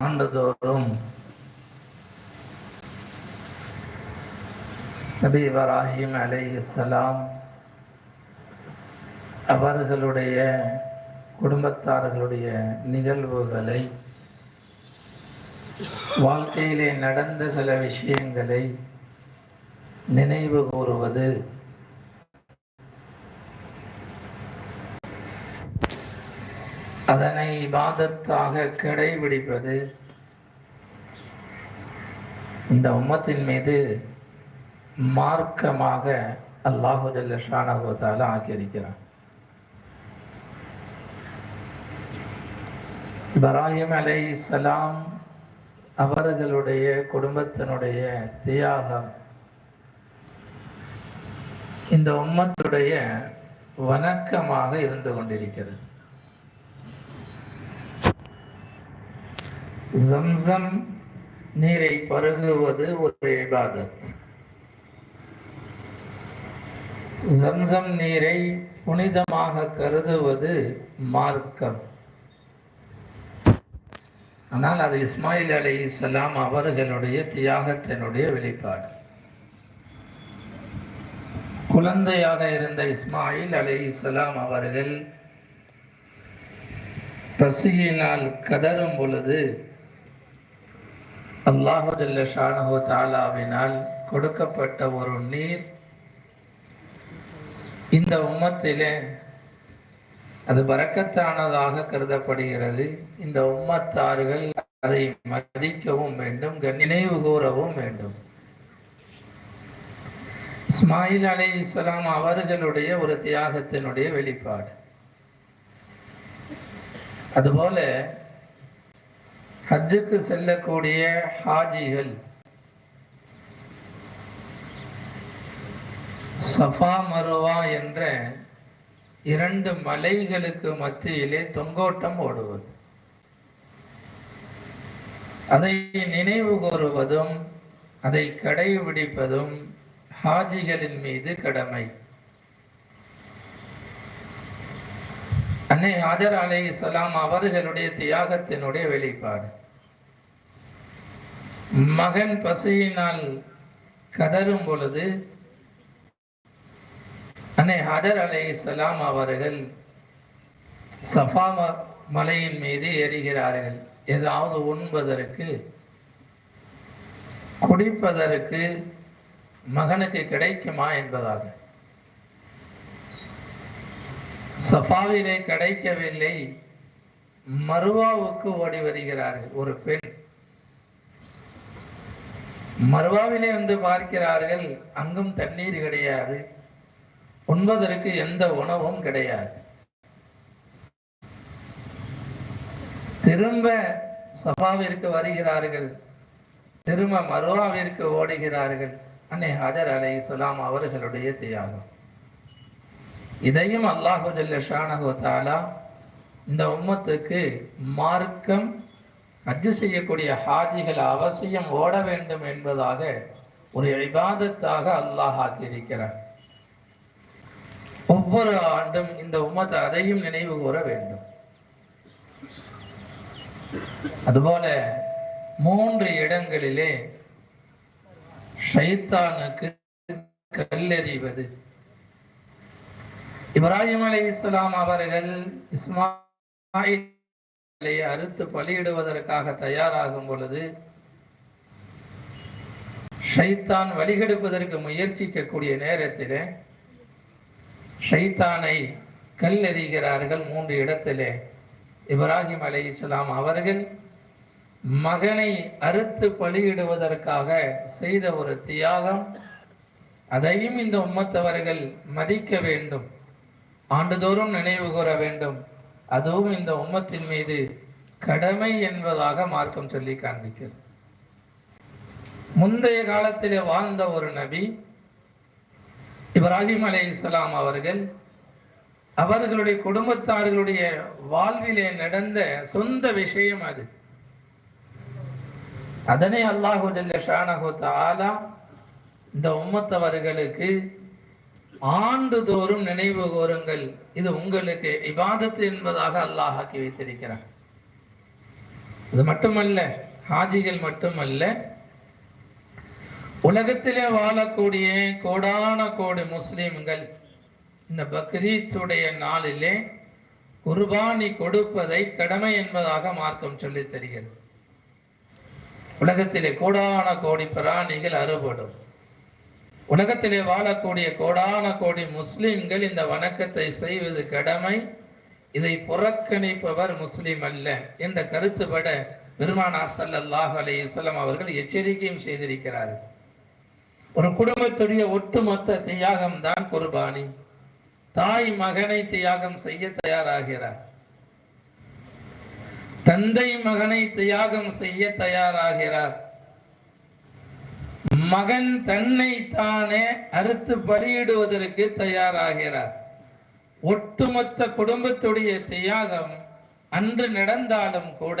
ஆண்டுதோறும். நபி இப்ராஹிம் அலைஹிஸ்ஸலாம் அவர்களுடைய குடும்பத்தார்களுடைய நிகழ்வுகளை வாழ்க்கையிலே நடந்த சில விஷயங்களை நினைவு கூறுவது அதனை இபாதத்தாக கடைபிடிப்பது. இந்த உம்மத்தின் மீது மார்க்கமாக அல்லாஹு ஜல்லஷானகுவத்தால ஆக்கியிருக்கிறான். இப்ராஹிம் அலைஹிஸ்ஸலாம் அவர்களுடைய குடும்பத்தினுடைய தியாகம் இந்த உம்மத்துடைய வணக்கமாக இருந்து கொண்டிருக்கிறது. ஜம்சம் நீரை பருகுவது ஒரு இபாதத். ஜம்சம் நீரை புனிதமாக கருதுவது மார்க்கம். ஆனால் அது இஸ்மாயில் அலி இஸ்லாம் அவர்களுடைய தியாகத்தினுடைய வெளிப்பாடு. குழந்தையாக இருந்த இஸ்மாயில் அலி இஸ்லாம் அவர்கள் பசியினால் கதறும் பொழுது அல்லாஹு ஷானஹோ தாலாவினால் கொடுக்கப்பட்ட ஒரு நீர் இந்த உம்மத்திலே அது பறக்கத்தானதாக கருதப்படுகிறது. இந்த உம்மத்தார்கள் அதை மதிக்கவும் வேண்டும் நினைவு கூறவும் வேண்டும். இஸ்மாயில் அலி இஸ்லாம் அவர்களுடைய ஒரு தியாகத்தினுடைய வெளிப்பாடு. அதுபோல ஹஜ்ஜுக்கு செல்லக்கூடிய ஹாஜிகள் சஃபா மருவா என்ற இரண்டு மலைகளுக்கு மத்தியிலே தொங்கோட்டம் ஓடுவது. அதை நினைவு கூறுவதும் அதை கடைபிடிப்பதும் ஹாஜிகளின் மீது கடமை. அன்னை ஹாஜர் அலை இஸ்லாம் அவர்களுடைய தியாகத்தினுடைய வெளிப்பாடு. மகன் பசியினால் கதறும் பொழுது அன்னை ஹஜர் அலை சலாம் அவர்கள் சஃபா மலையின் மீது ஏறுகிறார்கள். ஏதாவது உண்பதற்கு குடிப்பதற்கு மகனுக்கு கிடைக்குமா என்பதாக. சஃபாவிலே கிடைக்கவில்லை மருவாவுக்கு ஓடி வருகிறார்கள். ஒரு பெண் மறுவாவிலே வந்து பார்க்கிறார்கள் அங்கும் தண்ணீர் கிடையாது. உண்பதற்கு எந்த உணவும் கிடையாது. திரும்ப சபாவிற்கு வருகிறார்கள். திரும்ப மருவாவிற்கு ஓடுகிறார்கள். அன்னை ஹஜர் அலை சுலாம் அவர்களுடைய தியாகம். இதையும் அல்லாஹு ஜல்லஷானஹு தாலா இந்த உம்மத்துக்கு மார்க்கம் ஹஜ்ஜு செய்யக்கூடிய ஹாஜிகள் அவசியம் ஓட வேண்டும் என்பதாக ஒரு இபாதத்தாக அல்லாஹ் ஆக்கியிருக்கிறார். ஒவ்வொரு ஆண்டும் இந்த உம்மத்தை அதையும் நினைவு கூற வேண்டும். அதுபோல மூன்று இடங்களிலே ஷைத்தானுக்கு கல்லெறிவது. இப்ராஹிம் அலி இஸ்லாம் அவர்கள் இஸ்மாயில் அறுத்து பலியிடுவதற்காக தயாராகும் பொழுது ஷைத்தான் வழிகெடுப்பதற்கு முயற்சிக்கக்கூடிய நேரத்திலே ஷைத்தானை கல்லெறிகிறார்கள் மூன்று இடத்திலே. இப்ராஹிம் அலி இஸ்லாம் அவர்கள் மகனை அறுத்து பலியிடுவதற்காக செய்த ஒரு தியாகம். அதையும் இந்த உம்மத்தவர்கள் மதிக்க வேண்டும். ஆண்டுதோறும் நினைவு கூற வேண்டும். அதுவும் இந்த உம்மத்தின் மீது கடமை என்பதாக மார்க்கம் சொல்லி காண்பிக்கிறது. முந்தைய காலத்திலே வாழ்ந்த ஒரு நபி இப்ராஹிம் அலி இஸ்லாம் அவர்கள் அவர்களுடைய குடும்பத்தார்களுடைய வாழ்விலே நடந்த சொந்த விஷயம் அது. அதனை அல்லாஹு ஷானஹு தாலா இந்த உம்மத்தவர்களுக்கு ஆண்டுதோறும் நினைவு கூறுங்கள் இது உங்களுக்கு இபாதத்து என்பதாக அல்லாஹ் ஆக்கி இது அது மட்டுமல்ல ஹாஜிகள் மட்டுமல்ல உலகத்திலே வாழக்கூடிய கோடான கோடி முஸ்லிம்கள் இந்த பக்ரீத்துடைய நாளிலே குர்பானி கொடுப்பதை கடமை என்பதாக மார்க்கம் சொல்லித் தருகிறது. உலகத்திலே கோடான கோடி பிராணிகள் அறுபடும். உலகத்திலே வாழக்கூடிய கோடான கோடி முஸ்லிம்கள் இந்த வணக்கத்தை செய்வது கடமை. இதை புறக்கணிப்பவர் முஸ்லிம் அல்ல என்ற கருத்துப்பட பெருமானார் ஸல்லல்லாஹு அலைஹி அவர்கள் எச்சரிக்கையும் செய்திருக்கிறார்கள் ஒரு குடும்பத்துடைய ஒட்டுமொத்த தியாகம் தான் குர்பானி. தாய் மகனை தியாகம் செய்ய தயாராகிறார். தந்தை மகனை தியாகம் செய்ய தயாராகிறார். மகன் தன்னை தானே அறுத்து பலியிடுவதற்கு தயாராகிறார். ஒட்டுமொத்த குடும்பத்துடைய தியாகம் அன்று நடந்தாலும் கூட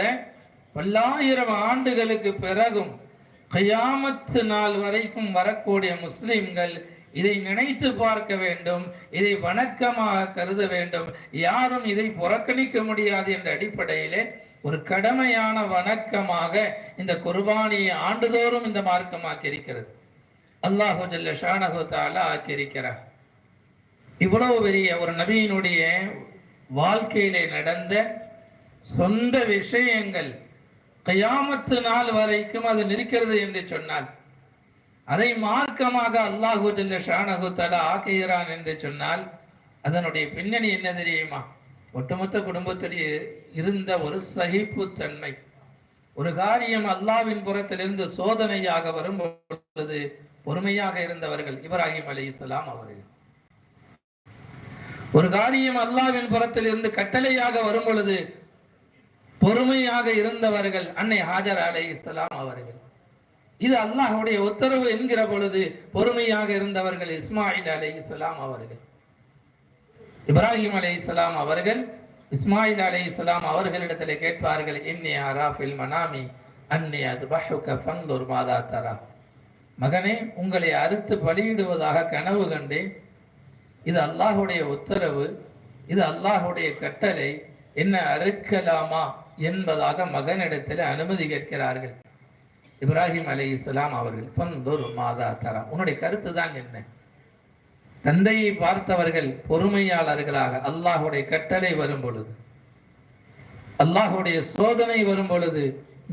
பல்லாயிரம் ஆண்டுகளுக்கு பிறகும் கயாமத்து நாள் வரைக்கும் வரக்கூடிய முஸ்லிம்கள் இதை நினைத்து பார்க்க வேண்டும் இதை வணக்கமாக கருத வேண்டும். யாரும் இதை புறக்கணிக்க முடியாது என்ற அடிப்படையிலே ஒரு கடமையான வணக்கமாக இந்த குர்பானியை ஆண்டுதோறும் இந்த மார்க்கமாக்கி இருக்கிறது அல்லாஹு ஜல்ல ஷானஹு தாலா ஆக்கியிருக்கிறார். இவ்வளவு பெரிய ஒரு நபியினுடைய வாழ்க்கையிலே நடந்த சொந்த விஷயங்கள் கையாமத்து நாள் வரைக்கும் அது நிற்கிறது என்று சொன்னால் அதை மார்க்கமாக அல்லாஹு ஜல்ல ஷானஹு தலா ஆக்குகிறான் என்று சொன்னால் அதனுடைய பின்னணி என்ன தெரியுமா? ஒட்டுமொத்த குடும்பத்திலேயே இருந்த ஒரு சகிப்பு தன்மை. ஒரு காரியம் அல்லாவின் புறத்திலிருந்து சோதனையாக வரும் பொழுது பொறுமையாக இருந்தவர்கள் இப்ராஹிம் அலி இஸ்லாம் அவர்கள். ஒரு காரியம் அல்லாவின் புறத்தில் இருந்து கட்டளையாக வரும் பொழுது பொறுமையாக இருந்தவர்கள் அன்னை ஹாஜர் அலை இஸ்லாம் அவர்கள். இது அல்லாஹுடைய உத்தரவு என்கிற பொழுது பொறுமையாக இருந்தவர்கள் இஸ்மாயில் அலை இஸ்லாம் அவர்கள். இப்ராஹிம் அலை இஸ்லாம் அவர்கள் இஸ்மாயில் அலை இஸ்லாம் அவர்களிடத்திலே கேட்பார்கள் இன்னி அராஃபில் மனாமி அன்னி அது பஹுக ஃபந்தூர் மாதா தரா. மகனே உங்களை அறுத்து பலியிடுவதாக கனவு கண்டேன். இது அல்லாஹுடைய உத்தரவு இது அல்லாஹுடைய கட்டளை. என்ன அறுக்கலாமா என்பதாக மகனிடத்தில் அனுமதி கேட்கிறார்கள். இப்ராஹிம் அலை இஸ்லாம் அவர்கள் பந்தூர் மாதா தரா. உன்னுடைய கருத்து தான் என்ன? தந்தையை பார்த்தவர்கள் பொறுமையாளர்களாக அல்லாஹுடைய கட்டளை வரும் பொழுது அல்லாஹுடைய சோதனை வரும் பொழுது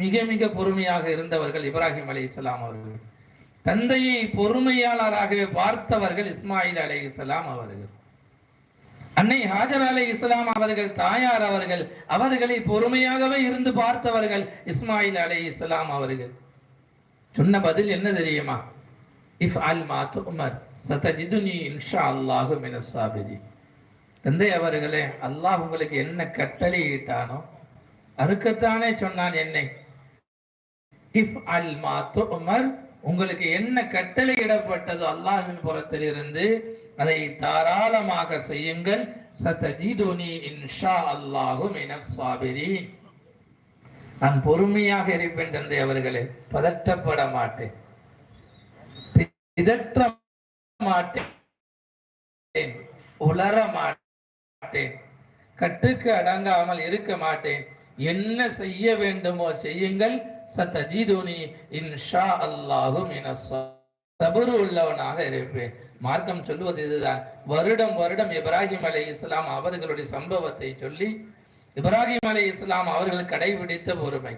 மிக மிக பொறுமையாக இருந்தவர்கள் இப்ராஹிம் அலை இஸ்லாம் அவர்கள். தந்தையை பொறுமையாளராகவே பார்த்தவர்கள் இஸ்மாயில் அலை இஸ்லாம் அவர்கள். அன்னை ஹாஜர் அலை இஸ்லாம் அவர்கள் தாயார் அவர்கள் அவர்களை பொறுமையாகவே இருந்து பார்த்தவர்கள் இஸ்மாயில் அலை இஸ்லாம் அவர்கள். சொன்ன பதில் என்ன தெரியுமா? இஃப் அல் மாத்து உமர் சதஜிதுனி இன்ஷா அல்லாஹு மினசாபிதி தந்தை அவர்களே அல்லாஹ் உங்களுக்கு என்ன கட்டளையிட்டானோ அறுக்கத்தானே சொன்னான் என்னை. இஃப் அல் மாத்து உமர் உங்களுக்கு என்ன கட்டளையிடப்பட்டதோ அல்லாஹின் புறத்தில் இருந்து அதை தாராளமாக செய்யுங்கள். சதஜிதுனி இன்ஷா அல்லாஹு மினசாபிரீன் நான் பொறுமையாக இருப்பேன் தந்தை அவர்களே. பதற்றப்பட மாட்டேன். உலர மாட்டேன். உளர மாட்டேன். கட்டுக்கு அடங்காமல் இருக்க மாட்டேன். என்ன செய்ய வேண்டுமோ செய்யுங்கள். சத்தஜிதுனி இன்ஷா அல்லாஹும் தபுரு உள்ளவனாக இருப்பேன். மார்க்கம் சொல்லுவது இதுதான். வருடம் வருடம் இப்ராஹிம் அலை இஸ்லாம் அவர்களுடைய சம்பவத்தை சொல்லி இப்ராஹிம் அலி இஸ்லாம் அவர்கள் கடைபிடித்த பொறுமை.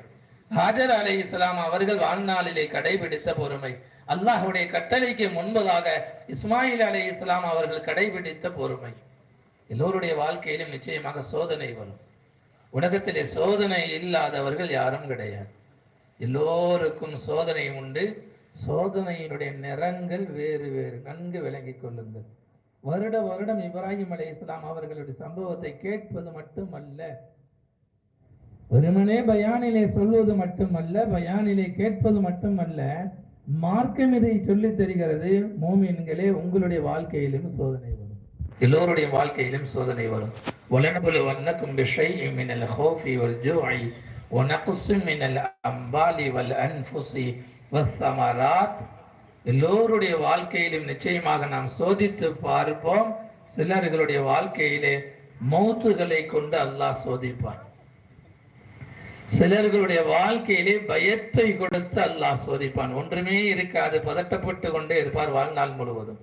ஹாஜர் அலி இஸ்லாம் அவர்கள் வாழ்நாளிலே கடைபிடித்த பொறுமை. அல்லாஹுடைய கட்டளைக்கு முன்பதாக இஸ்மாயில் அலி இஸ்லாம் அவர்கள் கடைபிடித்த பொறுமை. எல்லோருடைய வாழ்க்கையிலும் நிச்சயமாக சோதனை வரும். உலகத்திலே சோதனை இல்லாதவர்கள் யாரும் கிடையாது. எல்லோருக்கும் சோதனை உண்டு. சோதனையினுடைய நிறங்கள் வேறு வேறு. நன்கு விளங்கிக் கொள்ளுங்கள். வருட வருடம் இப்ராஹிம் அலி இஸ்லாம் அவர்களுடைய சம்பவத்தை கேட்பது மட்டுமல்ல. வெறுமனே பயானிலே சொல்வது மட்டுமல்ல பயானிலே கேட்பது மட்டுமல்ல மார்க்கம் இதை சொல்லி தருகிறது. மோமின்களே உங்களுடைய வாழ்க்கையிலும் சோதனை வரும். எல்லோருடைய வாழ்க்கையிலும் சோதனை வரும். வலனபுல வண்ணக்கும் பிஷை மினல் ஹோஃபி வல் ஜூஐ ஒனகுசு மினல் அம்பாலி வல் அன்ஃபுசி வஸ்ஸமராத் எல்லோருடைய வாழ்க்கையிலும் நிச்சயமாக நாம் சோதித்து பார்ப்போம். சிலர்களுடைய வாழ்க்கையிலே மௌத்துகளை கொண்டு அல்லாஹ் சோதிப்பான். சிலர்களுடைய வாழ்க்கையிலே பயத்தை கொடுத்து அல்லாஹ் சோதிப்பான். ஒன்றுமே இருக்காது பதட்டப்பட்டு கொண்டே இருப்பார் வாழ்நாள் முழுவதும்.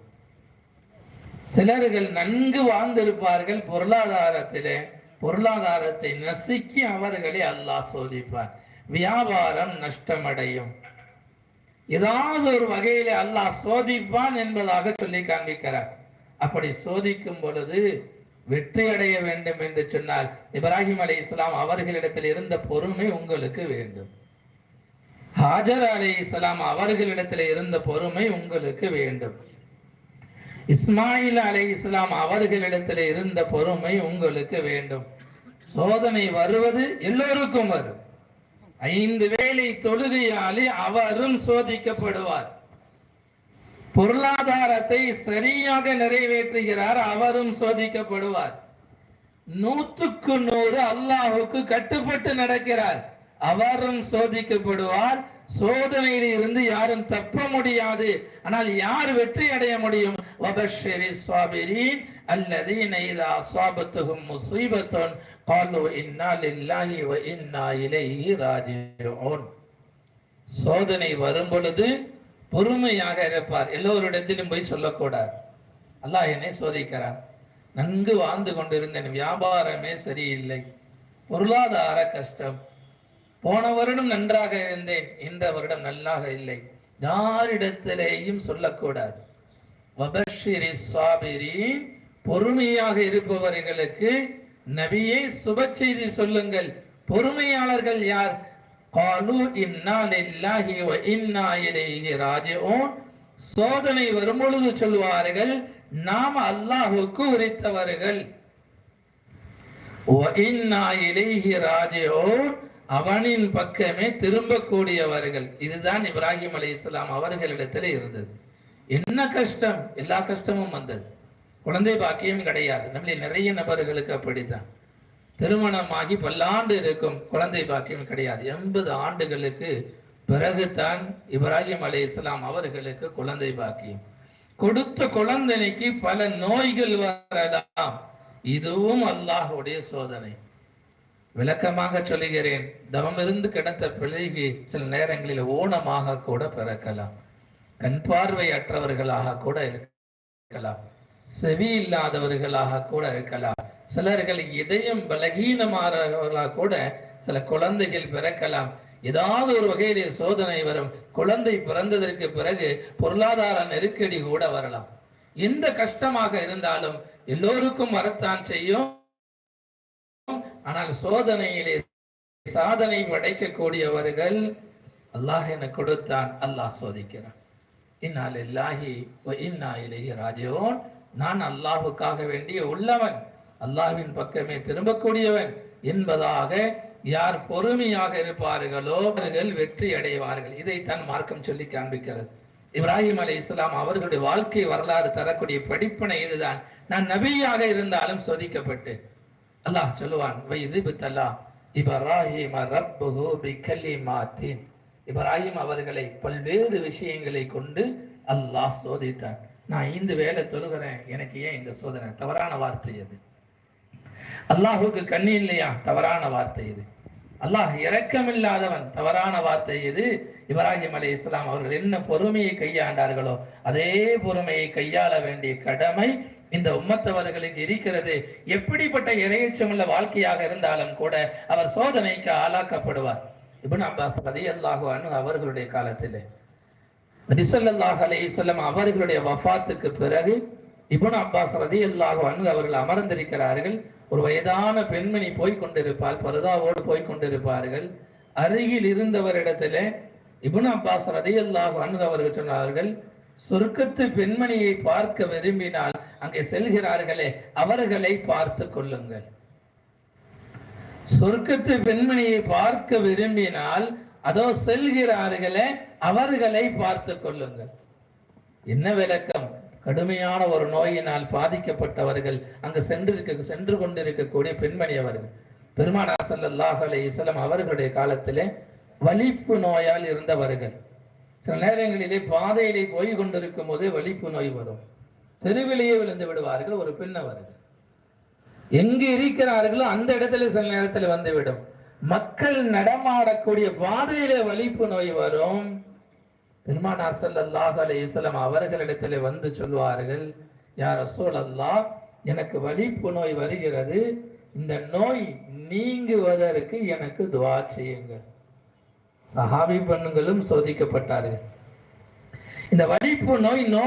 சிலர்கள் நன்கு வாழ்ந்திருப்பார்கள் பொருளாதாரத்திலே பொருளாதாரத்தை நசுக்கி அவர்களை அல்லாஹ் சோதிப்பார் வியாபாரம் நஷ்டமடையும். ஏதாவது ஒரு வகையில அல்லாஹ் சோதிப்பான் என்பதாக சொல்லி காண்பிக்கிறார். அப்படி சோதிக்கும் பொழுது வெற்றி அடைய வேண்டும் என்று சொன்னால் இப்ராஹிம் அலி இஸ்லாம் அவர்களிடத்தில் இருந்த பொறுமை உங்களுக்கு வேண்டும். ஹாஜர் அலி இஸ்லாம் அவர்களிடத்தில் இருந்த பொறுமை உங்களுக்கு வேண்டும். இஸ்மாயில் அலை இஸ்லாம் அவர்களிடத்தில் இருந்த பொறுமை உங்களுக்கு வேண்டும். சோதனை வருவது எல்லோருக்கும் வரும். ஐந்து வேலை தொழுகையாலே அவரும் சோதிக்கப்படுவார். பொருளாதாரத்தை சரியாக நிறைவேற்றுகிறார் அவரும் சோதிக்கப்படுவார். நூற்றுக்கு நூறு அல்லாஹுக்கு கட்டுப்பட்டு நடக்கிறார். அவரும் சோதிக்கப்படுவார். சோதனையில் இருந்து யாரும் தப்ப முடியாது. ஆனால் யார் வெற்றி அடைய முடியும்? வபஷரி அல்லது இணைதா சுவாபத்துகும் முசீபத்தோன் காலு இன்னா லில்லாஹி வ இன்னா இலைஹி ராஜிஉன் சோதனை வரும் பொழுது பொறுமையாக இருப்பார். எல்லோரிடத்திலும் போய் சொல்லக்கூடாது. அல்லாஹ் என்னை சோதிக்கிறார் நன்கு வாழ்ந்து கொண்டிருந்தேன் வியாபாரமே சரியில்லை. பொருளாதார கஷ்டம். போன வருடம் நன்றாக இருந்தேன். இந்த வருடம் நல்லாக இல்லை. யாரிடத்திலேயும் சொல்லக்கூடாது. பொறுமையாக இருப்பவர்களுக்கு நபியை சுப செய்தி சொல்லுங்கள். பொறுமையாளர்கள் யார்? காலு இன்னா லில்லாஹி வ இன்னா இலைஹி ராஜிஊன். சோதனை வரும்பொழுது சொல்வார்கள் நாம் அல்லாஹுக்கு உரித்தவர்கள். அவனின் பக்கமே திரும்பக்கூடியவர்கள். இதுதான் இப்ராஹிம் அலி இஸ்லாம் அவர்களிடத்தில் இருந்தது. என்ன கஷ்டம்? எல்லா கஷ்டமும் வந்தது. குழந்தை பாக்கியம் கிடையாது. நம்மளே நிறைய நபர்களுக்கு அப்படித்தான். திருமணமாகி பல்லாண்டு இருக்கும் குழந்தை பாக்கியம் கிடையாது. எண்பது ஆண்டுகளுக்கு பிறகுதான் இப்ராஹிம் அலை இஸ்லாம் அவர்களுக்கு குழந்தை பாக்கியம். கொடுத்த குழந்தைக்கு பல நோய்கள் வரலாம். இதுவும் அல்லாஹுடைய சோதனை. விளக்கமாக சொல்லுகிறேன் தவமிருந்து கிடந்த பிள்ளைக்கு சில நேரங்களில் ஊனமாக கூட பிறக்கலாம். கண் பார்வையற்றவர்களாக கூட இருக்கலாம். செவி இல்லாதவர்களாக கூட இருக்கலாம். சிலர்கள் இதயம் பலகீனமானவர்களாக கூட சில குழந்தைகள் பிறக்கலாம். ஏதாவது ஒரு வகையிலே சோதனை வரும். குழந்தை பிறந்ததற்கு பிறகு பொருளாதார நெருக்கடி கூட வரலாம். எந்த கஷ்டமாக இருந்தாலும் எல்லோருக்கும் வரத்தான் செய்யும். ஆனால் சோதனையிலே சாதனை படைக்கக்கூடியவர்கள் அல்லாஹ் என கொடுத்தான். அல்லாஹ் சோதிக்கிறான். இன்னால் இல்லாஹி இன்னா இலேஹி ராஜியோன் நான் அல்லாஹுக்காக வேண்டிய உள்ளவன் அல்லாஹ்வின் பக்கமே திரும்பக்கூடியவன் என்பதாக யார் பொறுமையாக இருப்பார்களோ அவர்கள் வெற்றி அடைவார்கள். இதைத்தான் மார்க்கம் சொல்லி காண்பிக்கிறது. இப்ராஹிம் அலி இஸ்லாம் அவர்களுடைய வாழ்க்கை வரலாறு தரக்கூடிய படிப்பினை இதுதான். நான் நபியாக இருந்தாலும் சோதிக்கப்பட்டு. அல்லாஹ் சொல்லுவான் வைது பித்தல்லா இப்ராஹிம் ரப்புஹு பிகலிமாத்தின். இப்ராஹிம் அவர்களை பல்வேறு விஷயங்களை கொண்டு அல்லாஹ் சோதித்தான். நான் ஐந்து வேலை தொழுகிறேன். எனக்கு ஏன் இந்த சோதனை? தவறான வார்த்தை அது அல்லாஹுக்கு கண்ணி இல்லையா? தவறான வார்த்தை இது அல்லாஹ் இரக்கமில்லாதவன். தவறான வார்த்தை இது இப்ராஹிம் அலி இஸ்லாம் அவர்கள் என்ன பொறுமையை கையாண்டார்களோ அதே பொறுமையை கையாள வேண்டிய கடமை இந்த உம்மத்தவர்களுக்கு இருக்கிறது. எப்படிப்பட்ட இறையச்சமுள்ள வாழ்க்கையாக இருந்தாலும் கூட அவர் சோதனைக்கு ஆளாக்கப்படுவார். இப்னு அப்பாஸ் ரலியல்லாஹு அன்ஹு அவர்களுடைய காலத்திலே. நபிசல்லாஹ் அலையம் அவர்களுடைய வஃபாத்துக்கு பிறகு இபுன் அப்பாஸ் ரதி அன்ஹு அவர்கள் அமர்ந்திருக்கிறார்கள். ஒரு வயதான பெண்மணி போய் கொண்டிருப்பாள் பரதாவோடு போய் கொண்டிருப்பார்கள். அருகில் இருந்தவரிடத்திலே இபுன் அப்பாஸ் ரதி அன்ஹு அவர்கள் சொன்னார்கள் சொர்க்கத்து பெண்மணியை பார்க்க விரும்பினால் அங்கே செல்கிறார்களே அவர்களை பார்த்து கொள்ளுங்கள். சொர்க்கத்து பெண்மணியை பார்க்க விரும்பினால் அதோ செல்கிறார்களே அவர்களை பார்த்து கொள்ளுங்கள். என்ன விளக்கம்? கடுமையான ஒரு நோயினால் பாதிக்கப்பட்டவர்கள் அங்கு சென்றிருக்க சென்று கொண்டிருக்கக்கூடிய பெண்மணி அவர்கள். பெருமானா ஸல்லல்லாஹு அலைஹி அவர்களுடைய காலத்திலே வலிப்பு நோயால் இருந்தவர்கள். சில நேரங்களிலே பாதையிலே போய் கொண்டிருக்கும் போதே வலிப்பு நோய் வரும். தெருவிலேயே விழுந்து விடுவார்கள் ஒரு பெண் அவர்கள். எங்கு இருக்கிறார்களோ அந்த இடத்துல சில நேரத்தில் வந்துவிடும் மக்கள் நடமாடக்கூடிய பாதையிலே வலிப்பு நோய் வரும். பெருமானார் சல்லாஹ் அலைஹி அவர்களிடத்தில் வந்து சொல்வார்கள் யார் சூழல்லா அல்லாஹ் எனக்கு வலிப்பு நோய் வருகிறது. இந்த நோய் நீங்குவதற்கு எனக்கு துவா செய்யுங்கள். சஹாபி பெண்களும் சோதிக்கப்பட்டார்கள். இந்த வலிப்பு நோய் நோ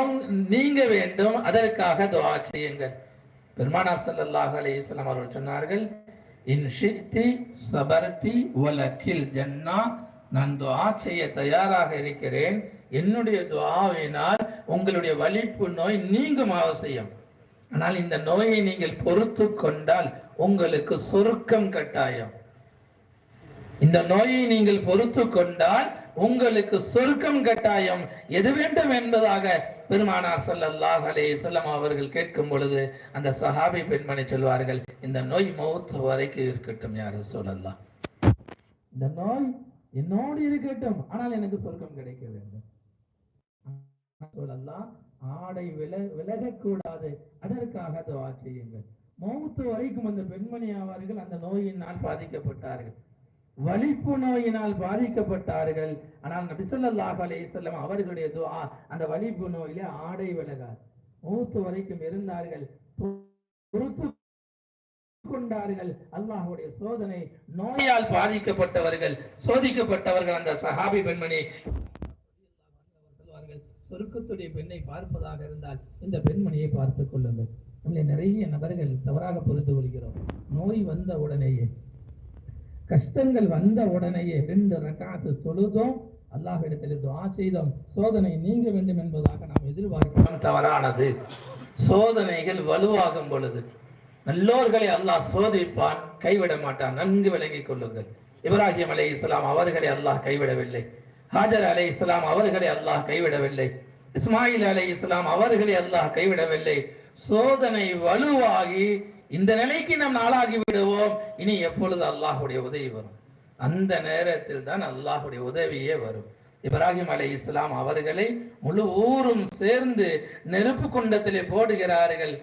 நீங்க வேண்டும் அதற்காக துவா செய்யுங்கள். பெருமானார் சல்லாஹ் அலைஹி அவர்கள் சொன்னார்கள் இன்ஷித்தி ஷித்தி வலக்கில் ஜன்னா நான் துவா செய்ய தயாராக இருக்கிறேன். என்னுடைய துவாவினால் உங்களுடைய வலிப்பு நோய் நீங்கும் அவசியம். ஆனால் இந்த நோயை நீங்கள் பொறுத்து கொண்டால் உங்களுக்கு சுருக்கம் கட்டாயம். இந்த நோயை நீங்கள் பொறுத்து கொண்டால் உங்களுக்கு சொர்க்கம் கட்டாயம் எது வேண்டும் என்பதாக பெருமானார் ஸல்லல்லாஹு அலே வஸல்லம் அவர்கள் கேட்கும் பொழுது அந்த சஹாபி பெண்மணி சொல்வார்கள் இந்த நோய் மௌத்து வரைக்கும் இருக்கட்டும் யார் சொல்லலாம் இந்த நோய் என்னோடு இருக்கட்டும் ஆனால் எனக்கு சொர்க்கம் கிடைக்க வேண்டும். சொல்லலாம் ஆடை வில விலகக்கூடாது. அதற்காக துவா செய்யுங்கள். மௌத்து வரைக்கும் அந்த பெண்மணி அவர்கள் அந்த நோயினால் பாதிக்கப்பட்டார்கள். வலிப்பு நோயினால் பாதிக்கப்பட்டார்கள். ஆனால் நபி அலே செல்லம் அவர்களுடைய துவா அந்த வலிப்பு நோயிலே ஆடை விலகாது மூத்து வரைக்கும் இருந்தார்கள். பொறுத்து கொண்டார்கள். அல்லாஹுடைய சோதனை நோயால் பாதிக்கப்பட்டவர்கள் சோதிக்கப்பட்டவர்கள் அந்த சஹாபி பெண்மணி. சொல்வார்கள் சொருக்கத்துடைய பெண்ணை பார்ப்பதாக இருந்தால் இந்த பெண்மணியை பார்த்துக் கொள்ளுங்கள். நம்மளை நிறைய நபர்கள் தவறாக புரிந்து கொள்கிறோம். நோய் வந்த உடனேயே கஷ்டங்கள் வந்த உடனேயே ரெண்டு ரக்காத்து தொழுதோம். அல்லாஹ்விடத்தில் துவா செய்தோம். சோதனை நீங்க வேண்டும் என்பதாக நாம் எதிர்பார்க்கிறோம். தவறானது. சோதனைகள் வலுவாகும் பொழுது நல்லோர்களை அல்லாஹ் சோதிப்பான் கைவிட மாட்டான். நன்கு விளங்கிக் கொள்ளுங்கள். இப்ராஹிம் அலை இஸ்லாம் அவர்களை அல்லாஹ் கைவிடவில்லை. ஹாஜர் அலை இஸ்லாம் அவர்களை அல்லாஹ் கைவிடவில்லை. இஸ்மாயில் அலை இஸ்லாம் அவர்களை அல்லாஹ் கைவிடவில்லை. சோதனை வலுவாகி இந்த நிலைக்கு நாம் நாளாகி விடுவோம். இனி எப்பொழுது அல்லாஹுடைய உதவி வரும்? அந்த நேரத்தில் தான் அல்லாஹுடைய உதவியே வரும். இப்ராஹிம் அலை இஸ்லாம் அவர்களை முழு ஊரும் சேர்ந்து நெருப்பு குண்டத்திலே போடுகிறார்கள்.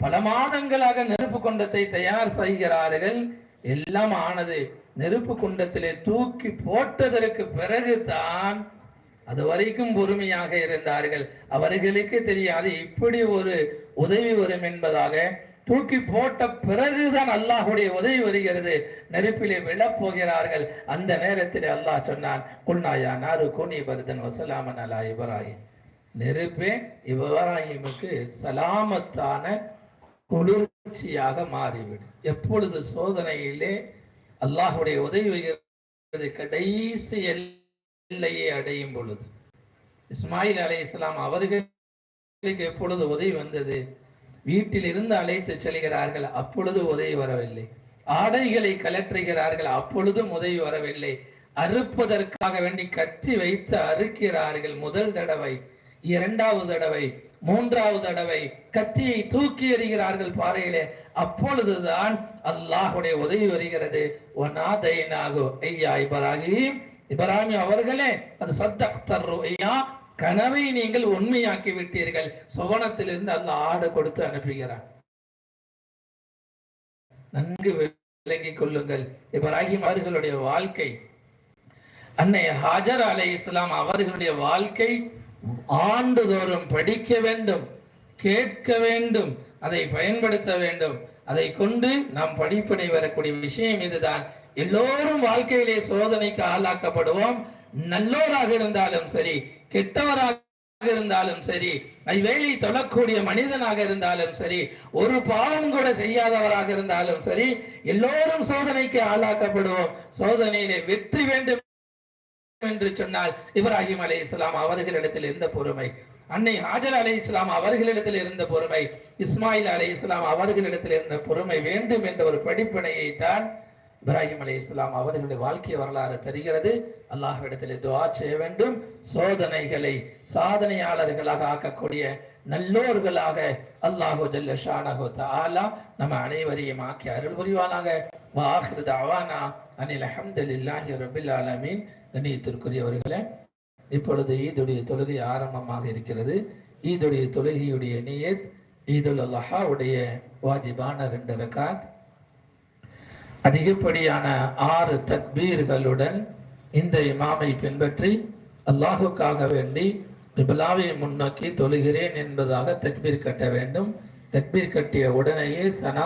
பல மாதங்களாக நெருப்பு குண்டத்தை தயார் செய்கிறார்கள். எல்லாம் ஆனது நெருப்பு குண்டத்திலே தூக்கி போட்டதற்கு பிறகுதான் அது வரைக்கும் பொறுமையாக இருந்தார்கள். அவர்களுக்கு தெரியாது இப்படி ஒரு உதவி வரும் என்பதாக தூக்கி போட்ட பிறகுதான் அல்லாஹுடைய உதவி வருகிறது. நெருப்பிலே விழப்போகிறார்கள் அந்த நேரத்தில் அல்லாஹ் சொன்னான் குல்நாயா நாரு குனி பரதன் வசலாமன் அலா இப்ராஹிம். நெருப்பே இப்ராஹிமுக்கு சலாமத்தான குளிர்ச்சியாக மாறிவிடும். எப்பொழுது சோதனையிலே அல்லாஹுடைய உதவி வருகிறது கடைசி எல்லையை அடையும் பொழுது. இஸ்மாயில் அலை இஸ்லாம் அவர்களுக்கு எப்பொழுது உதவி வந்தது? வீட்டிலிருந்து அழைத்து செல்கிறார்கள் அப்பொழுது உதவி வரவில்லை. ஆடைகளை கலற்றுகிறார்கள் அப்பொழுதும் உதவி வரவில்லை. அறுப்பதற்காக வேண்டி கத்தி வைத்து அறுக்கிறார்கள். முதல் தடவை இரண்டாவது தடவை மூன்றாவது தடவை கத்தியை தூக்கி எறிகிறார்கள் பாறையிலே. அப்பொழுதுதான் அல்லாஹுடைய உதவி வருகிறது. ஒன்னாதைனாகு ஐயா இப்ராஹிம் இப்ராஹிம் அவர்களே அது சத்தக்தர் ஐயா கனவை நீங்கள் உண்மையாக்கி விட்டீர்கள் சுவனத்திலிருந்து அந்த ஆடு கொடுத்து அனுப்புகிறார் நன்கு விளங்கிக் கொள்ளுங்கள். இப்ராஹிம் அவர்களுடைய வாழ்க்கை அன்னை ஹாஜர் அலை இஸ்லாம் அவர்களுடைய வாழ்க்கை ஆண்டுதோறும் படிக்க வேண்டும் கேட்க வேண்டும் அதை பயன்படுத்த வேண்டும். அதை கொண்டு நாம் படிப்பினை வரக்கூடிய விஷயம் இதுதான். எல்லோரும் வாழ்க்கையிலே சோதனைக்கு ஆளாக்கப்படுவோம். நல்லோராக இருந்தாலும் சரி கெட்டவராக இருந்தாலும் சரி ஐவேளை தொழக்கூடிய மனிதனாக இருந்தாலும் சரி ஒரு பாவம் கூட செய்யாதவராக இருந்தாலும் சரி எல்லோரும் சோதனைக்கு ஆளாக்கப்படுவோம். சோதனையிலே வெற்றி வேண்டும் என்று சொன்னால் இப்ராஹிம் அலி இஸ்லாம் அவர்களிடத்தில் இருந்த பொறுமை அன்னை ஹாஜர் அலி இஸ்லாம் அவர்களிடத்தில் இருந்த பொறுமை இஸ்மாயில் அலி இஸ்லாம் அவர்களிடத்தில் இருந்த பொறுமை வேண்டும் என்ற ஒரு படிப்பினையை தான் இப்ராஹிம் அலி இஸ்லாம் அவர்களுடைய வாழ்க்கை வரலாறு தருகிறது. அல்லாஹ்விடத்திலே துவா செய்ய வேண்டும். சோதனைகளை சாதனையாளர்களாக ஆக்கக்கூடிய நல்லோர்களாக அல்லாஹு ஜல்ல ஷானஹு நம்ம அனைவரையும் ஆக்கி அருள் புரிவானாக. வாஹிரு தவானா அனில் அல்ஹம்துலில்லாஹி ரபில் ஆலமீன். கண்ணியத்திற்குரியவர்களே இப்பொழுது ஈதுடைய தொழுகை ஆரம்பமாக இருக்கிறது. ஈதுடைய தொழுகையுடைய நியத் ஈதுல் அல்லாஹாவுடைய வாஜிபான ரெண்டு ரகாத் அதிகப்படியான ஆறு தக்பீர்களுடன் இந்த இமாமை பின்பற்றி அல்லாஹுக்காக வேண்டி விபலாவை முன்னோக்கி தொழுகிறேன் என்பதாக தக்பீர் கட்ட வேண்டும். தக்பீர் கட்டிய உடனேயே சனா